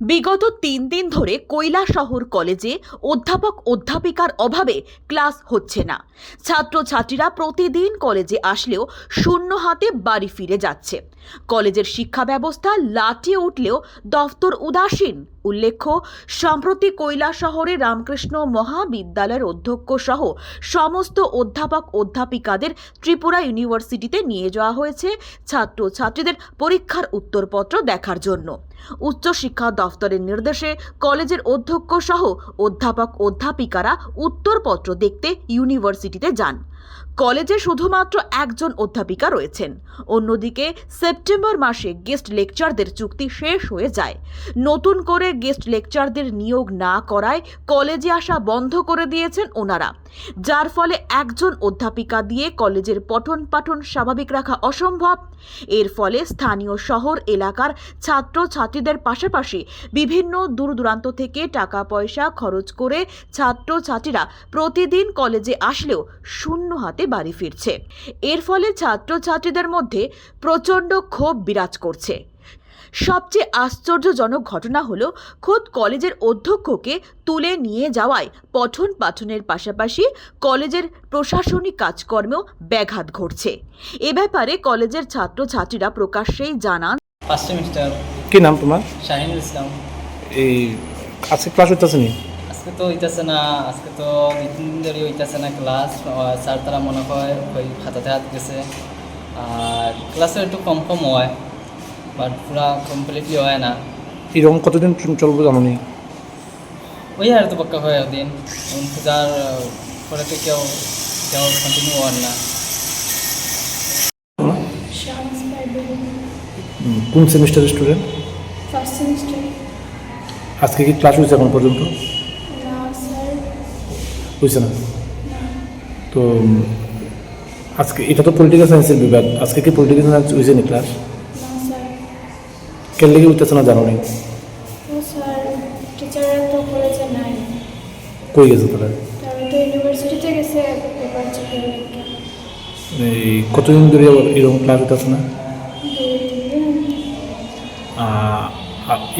বিগত তিন দিন ধরে কৈলাসহর কলেজে অধ্যাপক অধ্যাপিকার অভাবে ক্লাস হচ্ছে না। ছাত্রছাত্রীরা প্রতিদিন কলেজে আসলেও শূন্য হাতে বাড়ি ফিরে যাচ্ছে। কলেজের শিক্ষা ব্যবস্থা লাটিয়ে উঠলেও দফতর উদাসীন। উল্লেখ্য, সম্প্রতি কৈলা শহরে রামকৃষ্ণ মহাবিদ্যালয়ের অধ্যক্ষ সহ সমস্ত অধ্যাপক অধ্যাপিকাদের ত্রিপুরা ইউনিভার্সিটিতে নিয়ে যাওয়া হয়েছে ছাত্রছাত্রীদের পরীক্ষার উত্তরপত্র দেখার জন্য। উচ্চশিক্ষা দফতরের নির্দেশে কলেজের অধ্যক্ষ সহ অধ্যাপক অধ্যাপিকারা উত্তরপত্র দেখতে ইউনিভার্সিটিতে যান। কলেজে শুধুমাত্র একজন অধ্যাপিকা রয়েছেন। অন্যদিকে সেপ্টেম্বর মাসে গেস্ট লেকচারদের চুক্তি শেষ হয়ে যায়। নতুন করে গেস্ট লেকচারদের নিয়োগ না করায় কলেজে আসা বন্ধ করে দিয়েছেন ওনারা। যার ফলে একজন অধ্যাপিকা দিয়ে কলেজের পঠন পাঠন স্বাভাবিক রাখা অসম্ভব। এর ফলে স্থানীয় শহর এলাকার ছাত্র ছাত্রীদের পাশাপাশি বিভিন্ন দূর দূরান্ত থেকে টাকা পয়সা খরচ করে ছাত্র ছাত্রীরা প্রতিদিন কলেজে আসলেও শূন্য হাতে বাড়ি ফিরছে। এর ফলে ছাত্র ছাত্রীদের মধ্যে প্রচণ্ড ক্ষোভ বিরাজ করছে। সবচেয়ে আশ্চর্যজনক ঘটনা হলো খোদ কলেজের অধ্যক্ষকে তুলে নিয়ে যাওয়ায় পঠন পাঠনের পাশাপাশি কলেজের প্রশাসনিক কাজকর্মেও ব্যাঘাত ঘটছে। এ ব্যাপারে কলেজের ছাত্রছাত্রীরা প্রকাশ্যেই জানান কি নাম তোমার? শাহিনুল ইসলাম। এই আজকে ক্লাস হইতেছে নি? আজকে তো হইতেছে না আজকে তো দুই তিন দিন ধরে হইতেছে না ক্লাস স্যার তারা মনে হয় ওই খাতাতে হাত গেছে আর ক্লাসে একটু কম কম হয় বাট পুরা কমপ্লিটলি হয় না। এরকম কতদিন চলবে জানো নি ওই আর তো পাক্কা হয় ওদিন পূজার পরে তো কেউ কেউ কন্টিনিউ হন না। কোন সেমিস্টারের স্টুডেন্ট ফার্স্ট সেমিস্টার আজকে কি ক্লাস হয়েছে এখন পর্যন্ত? হয়েছে না তো আজকে এটা তো পলিটিক্যাল সায়েন্সের বিভাগ। আজকে কি পলিটিক্যাল সায়েন্স হয়েছে নি ক্লাস কেন লেগে হইতেছে না জানো নাই। কই গেছে তারা? এই কতদিন ধরে এরকম ক্লাস হইতেছে না?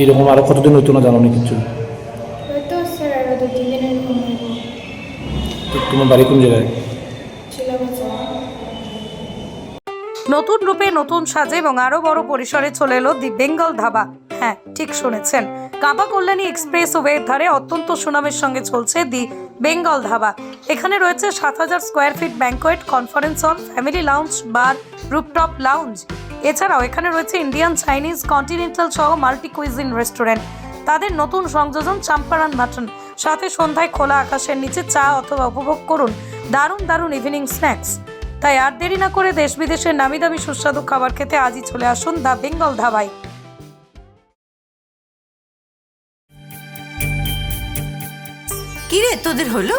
এরকম আরও কতদিন হইতো না জানো নি কিছু হয়তো স্যার আরও দু তিন দিন এরকম হইব তো তোমার বাড়ি কোন জায়গায়? নতুন রূপে নতুন সাজে এবং আরও বড় পরিসরে চলে এলো দি বেঙ্গল ধাবা। হ্যাঁ ঠিক শুনেছেন। কাবা কল্যাণী এক্সপ্রেস ওয়ের ধারে অত্যন্ত সুনামের সঙ্গে চলছে দি বেঙ্গল ধাবা। এখানে রয়েছে সাত হাজার square feet banquet, conference hall, family lounge, bar, rooftop lounge. এছাড়াও এখানে রয়েছে ইন্ডিয়ান চাইনিজ কন্টিনেন্টাল সহ মাল্টি কুইজিন রেস্টুরেন্ট। তাদের নতুন সংযোজন চাম্পারান মাটন। সাথে সন্ধ্যায় খোলা আকাশের নিচে চা অথবা উপভোগ করুন দারুণ দারুণ ইভিনিং স্ন্যাক্স তাই আর দেরি না করে দেশ বিদেশের নামি দামি সুস্বাদু খাবার খেতে আজই চলে আসুন দ্য বেঙ্গল ধাবায়। কিরে, তোদের হলো?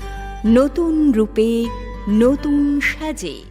নতুন রূপে নতুন সাজে।